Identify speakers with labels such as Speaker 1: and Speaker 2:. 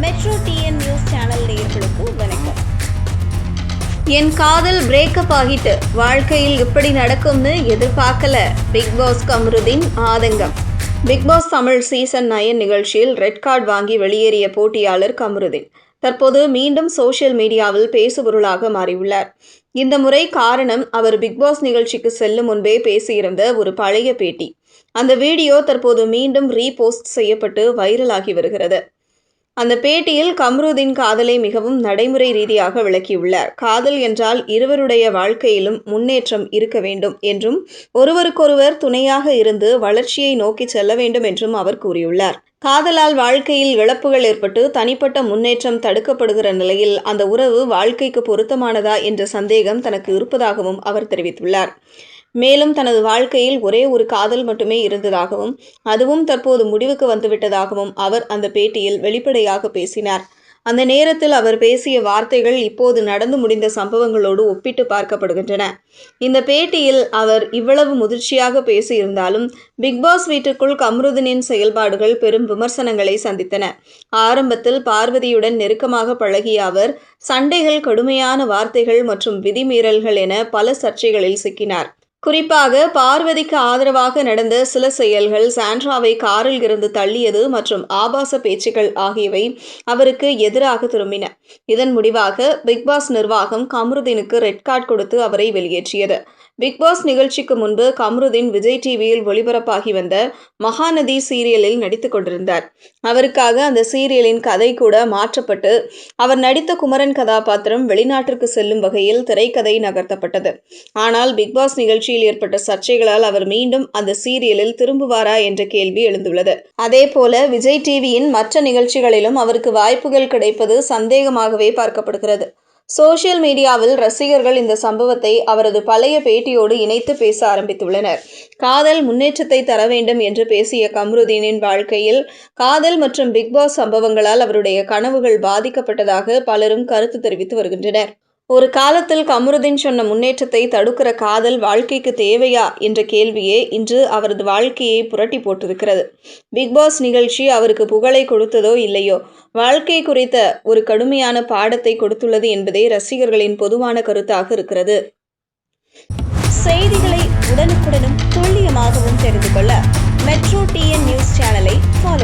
Speaker 1: Metro TN news channel நேயர்களுக்கு வணக்கம். என் காதல் பிரேக்கப் ஆகிட்டு வாழ்க்கையில் இப்படி நடக்கும்னு எதிர்பார்க்கல. பிக் பாஸ் கமருதீன் ஆதங்கம். Bigg Boss Tamil season nine நிகழ்ச்சியில் ரெட் கார்டு வாங்கி வெளியேறிய போட்டியாளர் கமருதீன். தற்போது மீண்டும் சோஷியல் மீடியாவில் பேசுபொருளாக மாறியுள்ளார். இந்த முறை காரணம் அவர் பிக்பாஸ் நிகழ்ச்சிக்கு செல்லும் முன்பே பேசியிருந்த ஒரு பழைய பேட்டி. அந்த வீடியோ தற்போது மீண்டும் ரீபோஸ்ட் செய்யப்பட்டு வைரலாகி வருகிறது. அந்த பேட்டியில் கம்ருதீன் காதலை மிகவும் நடைமுறை ரீதியாக விளக்கியுள்ளார். காதல் என்றால் இருவருடைய வாழ்க்கையிலும் முன்னேற்றம் இருக்க வேண்டும் என்றும் ஒருவருக்கொருவர் துணையாக இருந்து வளர்ச்சியை நோக்கி செல்ல வேண்டும் என்றும் அவர் கூறியுள்ளார். காதலால் வாழ்க்கையில் இழப்புகள் ஏற்பட்டு தனிப்பட்ட முன்னேற்றம் தடுக்கப்படுகிற நிலையில் அந்த உறவு வாழ்க்கைக்கு பொருத்தமானதா என்ற சந்தேகம் தனக்கு இருப்பதாகவும் அவர் தெரிவித்துள்ளார். மேலும் தனது வாழ்க்கையில் ஒரே ஒரு காதல் மட்டுமே இருந்ததாகவும் அதுவும் தற்போது முடிவுக்கு வந்துவிட்டதாகவும் அவர் அந்த பேட்டியில் வெளிப்படையாக பேசினார். அந்த நேரத்தில் அவர் பேசிய வார்த்தைகள் இப்போது நடந்து முடிந்த சம்பவங்களோடு ஒப்பிட்டு பார்க்கப்படுகின்றன. இந்த பேட்டியில் அவர் இவ்வளவு முதிர்ச்சியாக பேசியிருந்தாலும் பிக்பாஸ் வீட்டுக்குள் கம்ருதனின் செயல்பாடுகள் பெரும் விமர்சனங்களை சந்தித்தன. ஆரம்பத்தில் பார்வதியுடன் நெருக்கமாக பழகிய அவர் சண்டைகள் கடுமையான வார்த்தைகள் மற்றும் விதிமீறல்கள் என பல சர்ச்சைகளில் சிக்கினார். குறிப்பாக பார்வதிக்கு ஆதரவாக நடந்த சில செயல்கள் சாண்ட்ராவை காரில் இருந்து தள்ளியது மற்றும் ஆபாச பேச்சுக்கள் ஆகியவை அவருக்கு எதிராக திரும்பின. இதன் முடிவாக பிக்பாஸ் நிர்வாகம் கமருதீனுக்கு ரெட் கார்டு கொடுத்து அவரை வெளியேற்றியது. பிக்பாஸ் நிகழ்ச்சிக்கு முன்பு கமருதீன் விஜய் டிவியில் ஒளிபரப்பாகி வந்த மகாநதி சீரியலில் நடித்துக் கொண்டிருந்தார். அவருக்காக அந்த சீரியலின் கதை கூட மாற்றப்பட்டு அவர் நடித்த குமரன் கதாபாத்திரம் வெளிநாட்டிற்கு செல்லும் வகையில் திரைக்கதை நகர்த்தப்பட்டது. ஆனால் பிக்பாஸ் நிகழ்ச்சி நிகழ்ச்சியில் ஏற்பட்ட சர்ச்சைகளால் அவர் மீண்டும் அந்த சீரியலில் திரும்புவாரா என்ற கேள்வி எழுந்துள்ளது. அதேபோல விஜய் டிவியின் மற்ற நிகழ்ச்சிகளிலும் அவருக்கு வாய்ப்புகள் கிடைப்பது சந்தேகமாகவே பார்க்கப்படுகிறது. சோசியல் மீடியாவில் ரசிகர்கள் இந்த சம்பவத்தை அவரது பழைய பேட்டியோடு இணைத்து பேச ஆரம்பித்துள்ளனர். காதல் முன்னேற்றத்தை தர வேண்டும் என்று பேசிய கம்ருதீனின் வாழ்க்கையில் காதல் மற்றும் பிக்பாஸ் சம்பவங்களால் அவருடைய கனவுகள் பாதிக்கப்பட்டதாக பலரும் கருத்து தெரிவித்து வருகின்றனர். ஒரு காலத்தில் கமருதீன் சொன்ன முன்னேற்றத்தை தடுக்கிற காதல் வாழ்க்கைக்கு தேவையா என்ற கேள்வியே இன்று அவரது வாழ்க்கையை புரட்டி போட்டிருக்கிறது. பிக்பாஸ் நிகழ்ச்சி அவருக்கு புகழை கொடுத்ததோ இல்லையோ? வாழ்க்கை குறித்த ஒரு கடுமையான பாடத்தை கொடுத்துள்ளது என்பதே ரசிகர்களின் பொதுவான கருத்தாக இருக்கிறது. செய்திகளை உடனுக்குடனும் துல்லியமாகவும் தெரிந்து கொள்ள மெட்ரோ டிஎன் நியூஸ் சேனலை ஃபாலோ